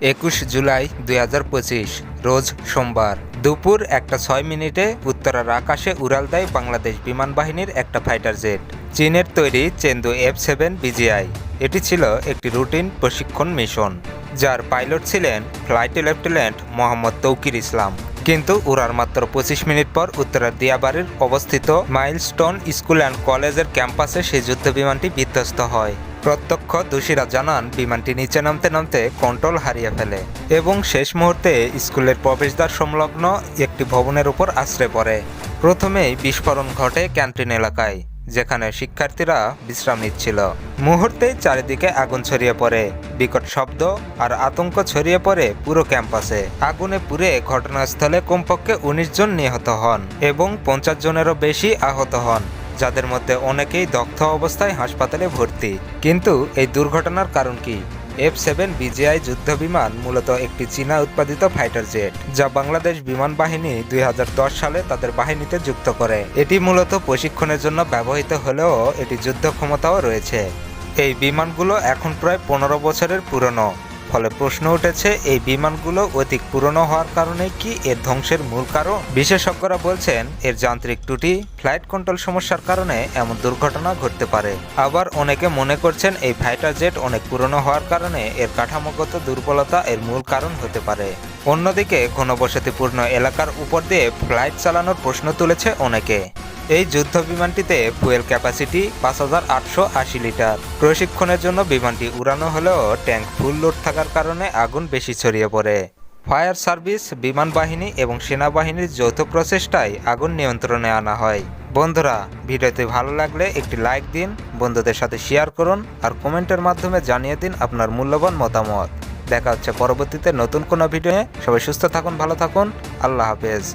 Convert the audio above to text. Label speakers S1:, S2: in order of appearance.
S1: একুশ জুলাই দুই হাজার পঁচিশ, রোজ সোমবার। দুপুর একটা ছয় মিনিটে উত্তরার আকাশে উড়াল দেয় বাংলাদেশ বিমান বাহিনীর একটা ফাইটার জেট। চীনের তৈরি চেন্দু এফ সেভেন বিজিআই। এটি ছিল একটি রুটিন প্রশিক্ষণ মিশন, যার পাইলট ছিলেন ফ্লাইট লেফটেন্যান্ট মোহাম্মদ তৌকির ইসলাম। কিন্তু উড়ার মাত্র পঁচিশ মিনিট পর উত্তরার দিয়াবাড়ির অবস্থিত মাইলস্টোন স্কুল অ্যান্ড কলেজের ক্যাম্পাসে সেই যুদ্ধ বিমানটি বিধ্বস্ত হয়। প্রত্যক্ষ দোষীরা জানান, বিমানটি নিচে নামতে নামতে কন্ট্রোল হারিয়ে ফেলে এবং শেষ মুহূর্তে স্কুলের প্রবেশদ্বার সংলগ্ন একটি ভবনের উপর আশ্রয় পড়ে। প্রথমেই বিস্ফোরণ ঘটে ক্যান্টিন এলাকায়, যেখানে শিক্ষার্থীরা বিশ্রাম নিচ্ছিল মুহূর্তেই চারিদিকে আগুন ছড়িয়ে পড়ে, বিকট শব্দ আর আতঙ্ক ছড়িয়ে পড়ে পুরো ক্যাম্পাসে। আগুনে পুড়ে ঘটনাস্থলে কমপক্ষে উনিশ জন নিহত হন এবং পঞ্চাশ জনেরও বেশি আহত হন। যাদের মধ্যে অনেকেই দগ্ধ অবস্থায় হাসপাতালে ভর্তি। কিন্তু এই দুর্ঘটনার কারণ কি? এফ সেভেন বিজিআই যুদ্ধ বিমান মূলত একটি চীনা উৎপাদিত ফাইটার জেট, যা বাংলাদেশ বিমান বাহিনী দুই হাজার দশ সালে তাদের বাহিনীতে যুক্ত করে। এটি মূলত প্রশিক্ষণের জন্য ব্যবহৃত হলেও এটি যুদ্ধ ক্ষমতাও রয়েছে। এই বিমানগুলো এখন প্রায় পনেরো বছরের পুরনো। ফলে প্রশ্ন উঠেছে, এই বিমানগুলো অধিক পুরনো হওয়ার কারণে কি এর ধ্বংসের মূল কারণ? বিশেষজ্ঞরা বলছেন, এর যান্ত্রিক ত্রুটি, ফ্লাইট কন্ট্রোল সমস্যার কারণে এমন দুর্ঘটনা ঘটতে পারে। আবার অনেকে মনে করছেন, এই ফাইটার জেট অনেক পুরনো হওয়ার কারণে এর কাঠামোগত দুর্বলতা এর মূল কারণ হতে পারে। অন্যদিকে, ঘনবসতিপূর্ণ এলাকার উপর দিয়ে ফ্লাইট চালানোর প্রশ্ন তুলেছে অনেকে। এই যুদ্ধ বিমানটিতে ফুয়েল ক্যাপাসিটি পাঁচ হাজার আটশো আশি লিটার। প্রশিক্ষণের জন্য বিমানটি উড়ানো হলেও ট্যাঙ্ক ফুল লোড থাকার কারণে আগুন বেশি ছড়িয়ে পড়ে। ফায়ার সার্ভিস, বিমান বাহিনী এবং সেনাবাহিনীর যৌথ প্রচেষ্টায় আগুন নিয়ন্ত্রণে আনা হয়। বন্ধুরা ভিডিওতে ভালো লাগলে একটি লাইক দিন, বন্ধুদের সাথে শেয়ার করুন আর কমেন্টের মাধ্যমে জানিয়ে দিন আপনার মূল্যবান মতামত। দেখা হচ্ছে পরবর্তীতে নতুন কোনো ভিডিও সবাই সুস্থ থাকুন, ভালো থাকুন। আল্লাহ হাফেজ।